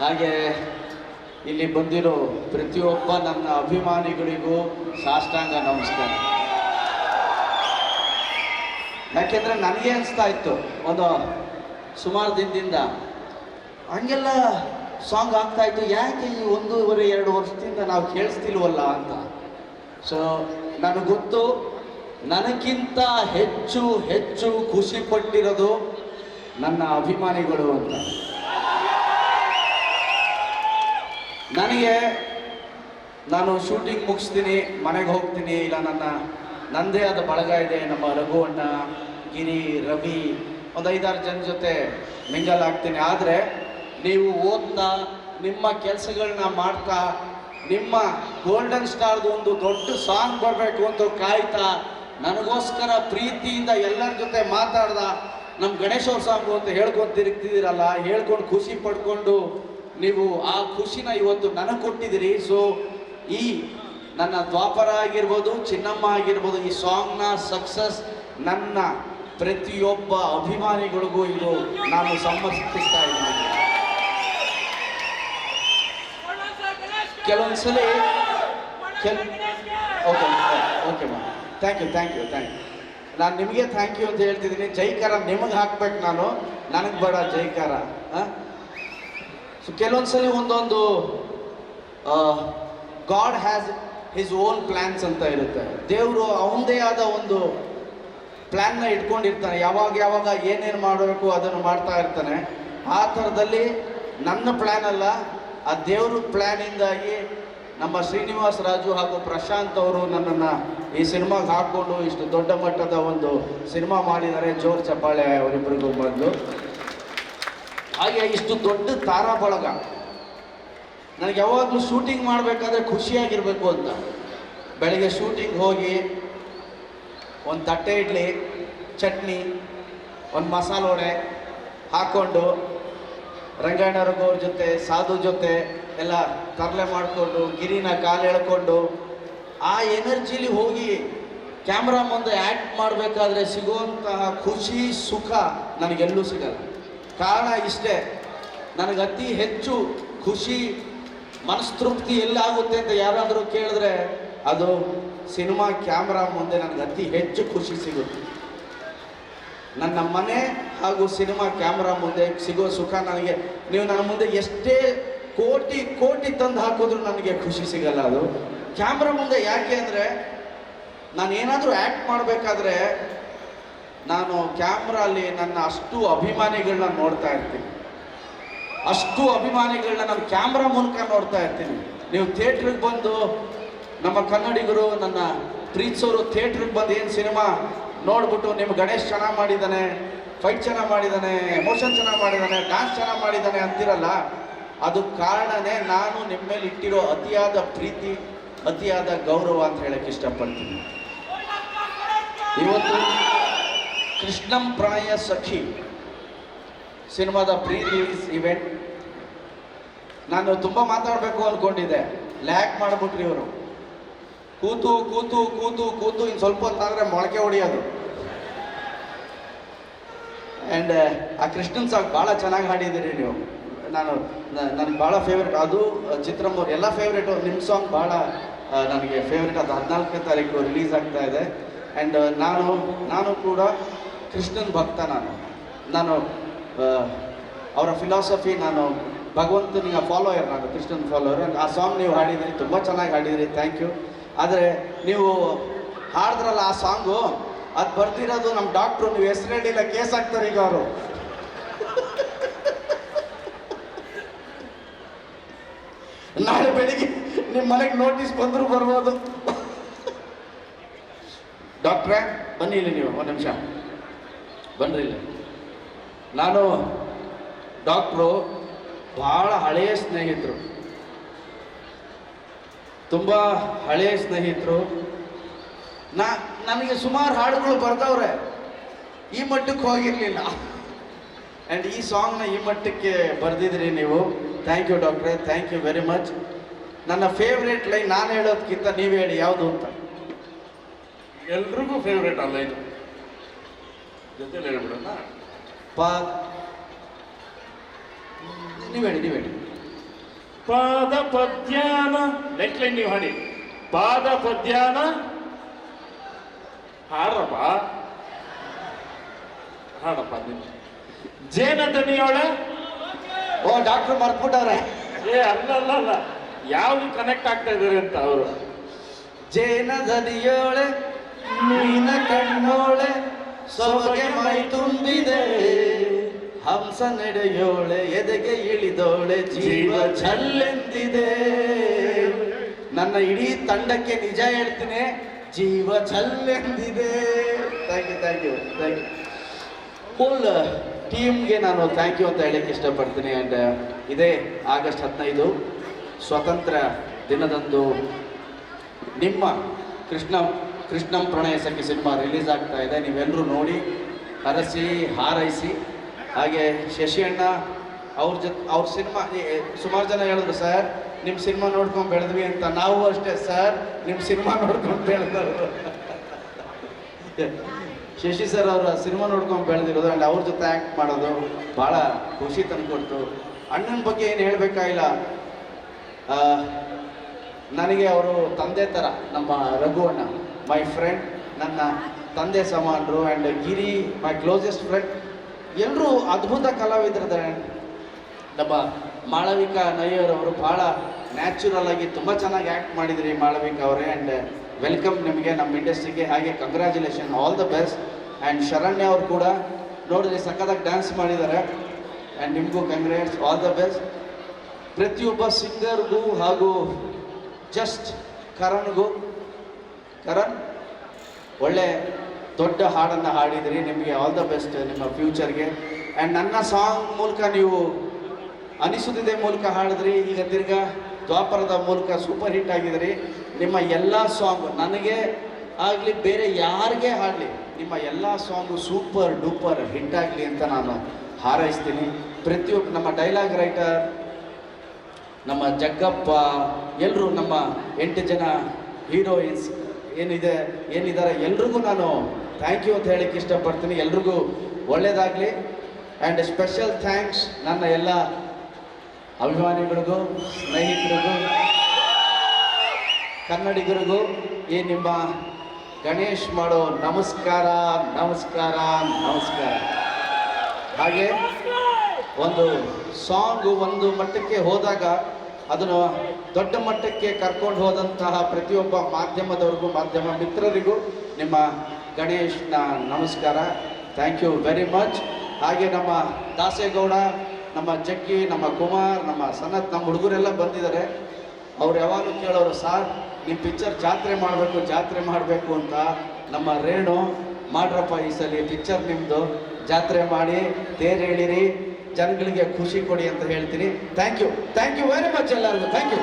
ಹಾಗೆ ಇಲ್ಲಿ ಬಂದಿರೋ ಪ್ರತಿಯೊಬ್ಬ ನನ್ನ ಅಭಿಮಾನಿಗಳಿಗೂ ಸಾಷ್ಟಾಂಗ ನಮಸ್ಕಾರ. ಯಾಕೆಂದ್ರೆ ನನಗೆ ಅನಿಸ್ತಾ ಇತ್ತು, ಒಂದು ಸುಮಾರು ದಿನದಿಂದ ಹಂಗೆಲ್ಲ ಸಾಂಗ್ ಆಗ್ತಾ ಇತ್ತು, ಯಾಕೆ ಈ ಒಂದೂವರೆ, ಎರಡು ವರ್ಷದಿಂದ ನಾವು ಕೇಳಿಸ್ತಿಲ್ವಲ್ಲ ಅಂತ. ಸೊ ನನಗೆ ಗೊತ್ತು, ನನಗಿಂತ ಹೆಚ್ಚು ಹೆಚ್ಚು ಖುಷಿ ಪಟ್ಟಿರೋದು ನನ್ನ ಅಭಿಮಾನಿಗಳು ಅಂತ. ನನಗೆ ನಾನು ಶೂಟಿಂಗ್ ಮುಗಿಸ್ತೀನಿ, ಮನೆಗೆ ಹೋಗ್ತೀನಿ, ಇಲ್ಲ ನನ್ನ ನಂದೇ ಆದ ಬಳಗ ಇದೆ, ನಮ್ಮ ರಘು ಅಣ್ಣ, ಗಿರಿ, ರವಿ, ಒಂದು ಐದಾರು ಜನ ಜೊತೆ ಮಿಂಗಲ್ ಆಗ್ತೀನಿ. ಆದರೆ ನೀವು ಓದ್ತಾ, ನಿಮ್ಮ ಕೆಲಸಗಳನ್ನ ಮಾಡ್ತಾ, ನಿಮ್ಮ ಗೋಲ್ಡನ್ ಸ್ಟಾರ್ದು ಒಂದು ದೊಡ್ಡ ಸಾಂಗ್ ಬರಬೇಕು ಅಂತ ಕಾಯ್ತಾ, ನನಗೋಸ್ಕರ ಪ್ರೀತಿಯಿಂದ ಎಲ್ಲರ ಜೊತೆ ಮಾತಾಡ್ದ ನಮ್ಮ ಗಣೇಶೋತ್ಸವ ಅಂತ ಹೇಳ್ಕೊಂಡು ತಿರುಗ್ತಿದ್ದೀರಲ್ಲ ಹೇಳ್ಕೊಂಡು ಖುಷಿ ಪಡ್ಕೊಂಡು ನೀವು ಆ ಖುಷಿನ ಇವತ್ತು ನನಗೆ ಕೊಟ್ಟಿದ್ದೀರಿ. ಸೊ ಈ ನನ್ನ ದ್ವಾಪರ ಆಗಿರ್ಬೋದು, ಚಿನ್ನಮ್ಮ ಆಗಿರ್ಬೋದು, ಈ ಸಾಂಗ್ನ ಸಕ್ಸಸ್ ನನ್ನ ಪ್ರತಿಯೊಬ್ಬ ಅಭಿಮಾನಿಗಳಿಗೂ ಇದು ನಾನು ಸಮರ್ಪಿಸ್ತಾ ಇದ್ದೀನಿ. ಕೆಲವೊಂದ್ಸಲಿ ಕೆಲ್ ಓಕೆ ಓಕೆ ಮಾ thank you thank you thank you ನಾನು ನಿಮಗೆ ಥ್ಯಾಂಕ್ ಯು ಅಂತ ಹೇಳ್ತಿದ್ದೀನಿ. ಜೈಕಾರ ನಿಮಗೆ ಹಾಕ್ಬೇಕು ನಾನು. ನನಗೆ ಬೇಡ ಜೈಕಾರ. ಸೊ ಕೆಲವೊಂದ್ಸಲಿ ಒಂದೊಂದು God has his own plans ಅಂತ ಇರುತ್ತೆ. ದೇವರು ಅವನದೇ ಆದ ಒಂದು ಪ್ಲ್ಯಾನ್ನ ಇಟ್ಕೊಂಡಿರ್ತಾನೆ. ಯಾವಾಗ ಯಾವಾಗ ಏನೇನು ಮಾಡಬೇಕು ಅದನ್ನು ಮಾಡ್ತಾ ಇರ್ತಾನೆ. ಆ ಥರದಲ್ಲಿ ನನ್ನ ಪ್ಲ್ಯಾನ್ ಅಲ್ಲ, ಆ ದೇವ್ರ ಪ್ಲ್ಯಾನಿಂದಾಗಿ ನಮ್ಮ ಶ್ರೀನಿವಾಸ್ ರಾಜು ಹಾಗೂ ಪ್ರಶಾಂತ್ ಅವರು ನನ್ನನ್ನು ಈ ಸಿನಿಮಾಗೆ ಹಾಕ್ಕೊಂಡು ಇಷ್ಟು ದೊಡ್ಡ ಮಟ್ಟದ ಒಂದು ಸಿನಿಮಾ ಮಾಡಿದ್ದಾರೆ. ಜೋರ್ ಚಪ್ಪಾಳೆ ಅವರಿಬ್ಬರಿಗೂ ಬಂದು. ಹಾಗೆ ಇಷ್ಟು ದೊಡ್ಡ ತಾರಾ ಬಳಗ ನನಗೆ ಯಾವಾಗಲೂ ಶೂಟಿಂಗ್ ಮಾಡಬೇಕಾದ್ರೆ ಖುಷಿಯಾಗಿರಬೇಕು ಅಂತ. ಬೆಳಗ್ಗೆ ಶೂಟಿಂಗ್ ಹೋಗಿ, ಒಂದು ತಟ್ಟೆ ಇಡ್ಲಿ, ಚಟ್ನಿ, ಒಂದು ಮಸಾಲ ವಡೆ ಹಾಕ್ಕೊಂಡು ರಂಗಾಯಣರಗೋರ್ ಜೊತೆ, ಸಾಧು ಜೊತೆ ಎಲ್ಲ ತರಲೆ ಮಾಡಿಕೊಂಡು, ಗಿರಿನ ಕಾಲು ಎಳ್ಕೊಂಡು, ಆ ಎನರ್ಜಿಲಿ ಹೋಗಿ ಕ್ಯಾಮ್ರಾ ಮುಂದೆ ಆ್ಯಕ್ಟ್ ಮಾಡಬೇಕಾದ್ರೆ ಸಿಗುವಂತಹ ಖುಷಿ, ಸುಖ ನನಗೆಲ್ಲೂ ಸಿಗಲ್ಲ. ಕಾರಣ ಇಷ್ಟೇ. ನನಗೆ ಅತಿ ಹೆಚ್ಚು ಖುಷಿ, ಮನಸ್ತೃಪ್ತಿ ಎಲ್ಲಾಗುತ್ತೆ ಅಂತ ಯಾರಾದರೂ ಕೇಳಿದ್ರೆ ಅದು ಸಿನಿಮಾ ಕ್ಯಾಮ್ರಾ ಮುಂದೆ ನನಗೆ ಅತಿ ಹೆಚ್ಚು ಖುಷಿ ಸಿಗುತ್ತೆ. ನನ್ನ ಮನೆ ಹಾಗೂ ಸಿನಿಮಾ ಕ್ಯಾಮ್ರಾ ಮುಂದೆ ಸಿಗೋ ಸುಖ ನನಗೆ, ನೀವು ನನ್ನ ಮುಂದೆ ಎಷ್ಟೇ ಕೋಟಿ ಕೋಟಿ ತಂದು ಹಾಕಿದ್ರು ನನಗೆ ಖುಷಿ ಸಿಗಲ್ಲ ಅದು. ಕ್ಯಾಮ್ರಾ ಮುಂದೆ ಯಾಕೆ ಅಂದರೆ ನಾನು ಏನಾದರೂ ಆ್ಯಕ್ಟ್ ಮಾಡಬೇಕಾದ್ರೆ ನಾನು ಕ್ಯಾಮ್ರಲ್ಲಿ ನನ್ನ ಅಷ್ಟು ಅಭಿಮಾನಿಗಳನ್ನ ನೋಡ್ತಾ ಇರ್ತೀನಿ. ಅಷ್ಟು ಅಭಿಮಾನಿಗಳನ್ನ ನಾನು ಕ್ಯಾಮ್ರಾ ಮೂಲಕ ನೋಡ್ತಾ ಇರ್ತೀನಿ. ನೀವು ಥಿಯೇಟ್ರಿಗೆ ಬಂದು ನಮ್ಮ ಕನ್ನಡಿಗರು, ನನ್ನ ಪ್ರೀತಿಸೋರು ಥಿಯೇಟ್ರಿಗೆ ಬಂದು ಏನು ಸಿನಿಮಾ ನೋಡ್ಬಿಟ್ಟು ನಿಮ್ಮ ಗಣೇಶ್ ಚೆನ್ನಾಗಿ ಮಾಡಿದ್ದಾನೆ ಫೈಟ್ ಚೆನ್ನಾಗಿ ಮಾಡಿದ್ದಾನೆ ಎಮೋಷನ್ ಚೆನ್ನಾಗಿ ಮಾಡಿದ್ದಾನೆ ಡ್ಯಾನ್ಸ್ ಚೆನ್ನಾಗಿ ಮಾಡಿದ್ದಾನೆ ಅಂತಿರಲ್ಲ, ಅದು ಕಾರಣನೇ ನಾನು ನಿಮ್ಮ ಮೇಲೆ ಇಟ್ಟಿರೋ ಅತಿಯಾದ ಪ್ರೀತಿ, ಅತಿಯಾದ ಗೌರವ ಅಂತ ಹೇಳಕ್ಕೆ ಇಷ್ಟಪಡ್ತೀನಿ. ಇವತ್ತು ಕೃಷ್ಣಂ ಪ್ರಾಯ ಸಖಿ. ಸಿನಿಮಾದ ಪ್ರೀ ರಿಲೀಸ್ ಇವೆಂಟ್ ನಾನು ತುಂಬ ಮಾತಾಡಬೇಕು ಅಂದ್ಕೊಂಡಿದ್ದೆ ಲ್ಯಾಕ್ ಮಾಡಿಬಿಟ್ರಿ ಇವರು. ಕೂತು ಕೂತು ಕೂತು ಕೂತು ಇನ್ನು ಸ್ವಲ್ಪ ಹೊತ್ತಾದರೆ ಮೊಳಕೆ ಹೊಡಿಯೋದು. ಆ್ಯಂಡ್ ಆ ಕೃಷ್ಣನ್ ಸಾಂಗ್ ಭಾಳ ಚೆನ್ನಾಗಿ ಹಾಡಿದ್ದೀರಿ ನೀವು. ನಾನು ನನಗೆ ಭಾಳ ಫೇವ್ರೆಟ್ ಅದು ಚಿತ್ರಮೂರ್, ಎಲ್ಲ ಫೇವ್ರೇಟು ನಿಮ್ಮ ಸಾಂಗ್ ಭಾಳ ನನಗೆ ಫೇವ್ರೇಟ್ ಅದು ಹದಿನಾಲ್ಕನೇ ತಾರೀಕು ರಿಲೀಸ್ ಆಗ್ತಾ ಇದೆ. ಆ್ಯಂಡ್ ನಾನು ನಾನು ಕೂಡ ಕೃಷ್ಣನ್ ಭಕ್ತ ನಾನು. ನಾನು ಅವರ ಫಿಲಾಸಫಿ ನಾನು ಭಗವಂತನಿಗೆ ಫಾಲೋಯರ್ ನಾನು, ಕೃಷ್ಣನ್ ಫಾಲೋಯರ್ ಆ ಸಾಂಗ್ ನೀವು ಹಾಡಿದಿರಿ, ತುಂಬ ಚೆನ್ನಾಗಿ ಹಾಡಿದಿರಿ ಥ್ಯಾಂಕ್ ಯು ಆದರೆ ನೀವು ಹಾಡಿದ್ರಲ್ಲ ಆ ಸಾಂಗು ಅದು ಬರ್ತಿರೋದು ನಮ್ಮ ಡಾಕ್ಟ್ರು ನೀವು ಹೆಸರು ಹೇಳಿಲ್ಲ, ಕೇಸ್ ಹಾಕ್ತಾರೆ ಈಗ ಅವರು. ನಾಳೆ ಬೆಳಿಗ್ಗೆ ನಿಮ್ಮ ಮನೆಗೆ ನೋಟಿಸ್ ಬಂದರೂ ಬರ್ಬೋದು. ಡಾಕ್ಟ್ರೇ, ಬನ್ನಿ ಇಲ್ಲಿ ನೀವು, ಒಂದು ನಿಮಿಷ. ಬನ್ರಿ ಇಲ್ಲಿ ನಾನು ಡಾಕ್ಟ್ರು ಭಾಳ ಹಳೆಯ ಸ್ನೇಹಿತರು. ತುಂಬ ಹಳೆಯ ಸ್ನೇಹಿತರು. ನಾ, ನನಗೆ ಸುಮಾರು ಹಾಡುಗಳು ಬರ್ತಾವ್ರೆ ಈ ಮಟ್ಟಕ್ಕೆ ಹೋಗಿರಲಿಲ್ಲ. ಆ್ಯಂಡ್ ಈ ಸಾಂಗ್ನ ಈ ಮಟ್ಟಕ್ಕೆ ಬರೆದಿದ್ರಿ ನೀವು. ಥ್ಯಾಂಕ್ ಯು ಡಾಕ್ಟ್ರೆ ಥ್ಯಾಂಕ್ ಯು ವೆರಿ ಮಚ್ ನನ್ನ ಫೇವ್ರೇಟ್ ಲೈನ್ ನಾನು ಹೇಳೋದಕ್ಕಿಂತ ನೀವು ಹೇಳಿ ಯಾವುದು ಅಂತ. ಎಲ್ರಿಗೂ ಫೇವ್ರೇಟ್ ಆ ಇದು. ಜೊತೆಲಿ ಹೇಳ್ಬಿಡೋಣ? ಪಾ ನೀವು ಹೇಳಿ ನೀವು ಹೇಳಿ. ಪಾದ ಪದ್ಯಾನ ನೆಕ್ಸ್ಟ್ ಲೈನ್ ನೀವು ಹಾಡಿ. ಪಾದ ಪದ್ಯಾನ ಹಾಡ್ರಪ್ಪ. ಹಾಡಪ್ಪ ಜೇನ ದನಿಯೋಳೆ ಓ ಡಾಕ್ಟರ್ ಮರ್ತ್ಬಿಟ್ಟವ್ರೆ. ಏ ಅಲ್ಲ ಅಲ್ಲ ಅಲ್ಲ. ಯಾವ್ದು ಕನೆಕ್ಟ್ ಆಗ್ತಾ ಇದಾರೆ ಅಂತ ಅವರು? ಜೇನ ದನಿಯೋಳೆ ಮೀನ ಕಣ್ಣೋಳೆ ಸೊಬಗೆ ಮೈ ತುಂಬಿದೆ. ಹಂಸ ನಡೆಯೋಳೆ, ಎದೆಗೆ ಇಳಿದೋಳೆ, ಜೀವ ಛಲ್ಲೆಂದಿದೆ ನನ್ನ ಇಡೀ ತಂಡಕ್ಕೆ ನಿಜ ಹೇಳ್ತೀನಿ, ಜೀವ ಛಲ್ಲೆಂದಿದೆ thank you thank you thank you full ಟೀಮ್ಗೆ ನಾನು ಥ್ಯಾಂಕ್ ಯು ಅಂತ ಹೇಳಕ್ಕೆ ಇಷ್ಟಪಡ್ತೀನಿ. ಆ್ಯಂಡ್ ಇದೇ ಆಗಸ್ಟ್ ಹದಿನೈದು ಸ್ವತಂತ್ರ ದಿನದಂದು ನಿಮ್ಮ ಕೃಷ್ಣ ಕೃಷ್ಣಂ ಪ್ರಣಯ ಸಖಿ ಸಿನಿಮಾ ರಿಲೀಸ್ ಆಗ್ತಾ ಇದೆ. ನೀವೆಲ್ಲರೂ ನೋಡಿ ಹರಸಿ ಹಾರೈಸಿ. ಹಾಗೆ ಶಶಿಯಣ್ಣ ಅವ್ರ ಜೊತೆ ಅವ್ರ ಸಿನಿಮಾ ಸುಮಾರು ಜನ ಹೇಳಿದ್ರು, ಸರ್ ನಿಮ್ಮ ಸಿನಿಮಾ ನೋಡ್ಕೊಂಡು ಬೆಳೆದ್ವಿ ಅಂತ. ನಾವು ಅಷ್ಟೇ, ಸರ್ ನಿಮ್ಮ ಸಿನಿಮಾ ನೋಡ್ಕೊಂಡು ಬೆಳೆದವರು. ಶಶಿ ಸರ್ ಅವರ ಸಿನಿಮಾ ನೋಡ್ಕೊಂಡು ಬೆಳೆದಿರೋದು ಆ್ಯಂಡ್ ಅವ್ರ ಜೊತೆ ಆ್ಯಕ್ಟ್ ಮಾಡೋದು ಭಾಳ ಖುಷಿ ತಂದುಕೊಡ್ತು ಅಣ್ಣನ ಬಗ್ಗೆ ಏನು ಹೇಳಬೇಕಾಗಿಲ್ಲ ನನಗೆ ಅವರು ತಂದೆ ಥರ ನಮ್ಮ ರಘು ಅಣ್ಣ. ಮೈ ಫ್ರೆಂಡ್ ನನ್ನ ತಂದೆ ಸಮಾನರು and Giri my closest friend ಎಲ್ಲರೂ ಅದ್ಭುತ ಕಲಾವಿದರಿದ್ದಾರೆ ನಮ್ಮ ಮಾಳವಿಕಾ ನಯ್ಯರ್ ಅವರು ಭಾಳ ನ್ಯಾಚುರಲ್ ಆಗಿ ತುಂಬ ಚೆನ್ನಾಗಿ ಆ್ಯಕ್ಟ್ ಮಾಡಿದ್ರಿ ಮಾಳವಿಕಾ ಅವರೇ ಆ್ಯಂಡ್ ವೆಲ್ಕಮ್ ನಿಮಗೆ ನಮ್ಮ ಇಂಡಸ್ಟ್ರಿಗೆ ಹಾಗೆ congratulation all the best and Sharanya ಅವರು ಕೂಡ ನೋಡಿದ್ರೆ ಸಖತ್ತಾಗಿ ಡ್ಯಾನ್ಸ್ ಮಾಡಿದ್ದಾರೆ. ಆ್ಯಂಡ್ ನಿಮಗೂ ಕಂಗ್ರ್ಯಾಟ್ಸ್ ಆಲ್ ದ ಬೆಸ್ಟ್ ಪ್ರತಿಯೊಬ್ಬ ಸಿಂಗರ್ಗೂ ಹಾಗೂ ಜಸ್ಟ್ ಕರಣ್ಗೂ ಕರಣ್ ಒಳ್ಳೆ ದೊಡ್ಡ ಹಾಡನ್ನು ಹಾಡಿದಿರಿ, ನಿಮಗೆ ಆಲ್ ದ ಬೆಸ್ಟ್ ನಿಮ್ಮ ಫ್ಯೂಚರ್ಗೆ ಆ್ಯಂಡ್ ನನ್ನ ಸಾಂಗ್ ಮೂಲಕ ನೀವು ಅನಿಸುತ್ತಿದೆ ಮೂಲಕ ಹಾಡಿದ್ರಿ, ಈಗ ತಿರ್ಗಾ ದ್ವಾಪರದ ಮೂಲಕ ಸೂಪರ್ ಹಿಟ್ ಆಗಿದ್ರಿ. ನಿಮ್ಮ ಎಲ್ಲ ಸಾಂಗ್ ನನಗೆ ಆಗಲಿ, ಬೇರೆ ಯಾರಿಗೆ ಹಾಡಲಿ, ನಿಮ್ಮ ಎಲ್ಲ ಸಾಂಗು ಸೂಪರ್ ಡೂಪರ್ ಹಿಟ್ ಆಗಲಿ ಅಂತ ನಾನು ಹಾರೈಸ್ತೀನಿ. ಪ್ರತಿಯೊಬ್ಬ ನಮ್ಮ ಡೈಲಾಗ್ ರೈಟರ್ ನಮ್ಮ ಜಗ್ಗಪ್ಪ ಎಲ್ಲರೂ ನಮ್ಮ ಎಂಟು ಜನ ಹೀರೋಯಿನ್ಸ್ ಏನಿದೆ, ಏನಿದ್ದಾರೆ ಎಲ್ರಿಗೂ ನಾನು ಥ್ಯಾಂಕ್ ಯು ಅಂತ ಹೇಳಕ್ಕೆ ಇಷ್ಟಪಡ್ತೀನಿ. ಎಲ್ರಿಗೂ ಒಳ್ಳೆಯದಾಗಲಿ ಆ್ಯಂಡ್ ಸ್ಪೆಷಲ್ ಥ್ಯಾಂಕ್ಸ್ ನನ್ನ ಎಲ್ಲ ಅಭಿಮಾನಿಗಳಿಗೂ, ಸ್ನೇಹಿತರಿಗೂ, ಕನ್ನಡಿಗರಿಗೂ, ಈ ನಿಮ್ಮ ಗಣೇಶ್ ಮಾಡೋ ನಮಸ್ಕಾರ ನಮಸ್ಕಾರ ನಮಸ್ಕಾರ. ಹಾಗೆ ಒಂದು ಸಾಂಗು ಒಂದು ಮಟ್ಟಕ್ಕೆ ಹೋದಾಗ ಅದನ್ನು ದೊಡ್ಡ ಮಟ್ಟಕ್ಕೆ ಕರ್ಕೊಂಡು ಹೋದಂತಹ ಪ್ರತಿಯೊಬ್ಬ ಮಾಧ್ಯಮದವ್ರಿಗೂ, ಮಾಧ್ಯಮ ಮಿತ್ರರಿಗೂ ನಿಮ್ಮ ಗಣೇಶನ ನಮಸ್ಕಾರ. ಥ್ಯಾಂಕ್ ಯು ವೆರಿ ಮಚ್ ಹಾಗೆ ನಮ್ಮ ದಾಸೇಗೌಡ, ನಮ್ಮ ಜಗ್ಗಿ, ನಮ್ಮ ಕುಮಾರ್, ನಮ್ಮ ಸನತ್, ನಮ್ಮ ಹುಡುಗರೆಲ್ಲ ಬಂದಿದ್ದಾರೆ. ಅವ್ರು ಯಾವಾಗಲೂ ಕೇಳೋರು, ಸಾರ್ ನಿಮ್ಮ ಪಿಕ್ಚರ್ ಜಾತ್ರೆ ಮಾಡಬೇಕು ಜಾತ್ರೆ ಮಾಡಬೇಕು ಅಂತ ನಮ್ಮ ರೇಣು, ಮಾಡ್ರಪ್ಪ ಈ ಸಲ ಪಿಕ್ಚರ್ ನಿಮ್ಮದು ಜಾತ್ರೆ ಮಾಡಿ, ತೇರು ಹೇಳಿರಿ. ಜನಗಳಿಗೆ ಖುಷಿ ಕೊಡಿ ಅಂತ ಹೇಳ್ತೀನಿ. Thank you thank you very much ಎಲ್ಲರಿಗೂ. Thank you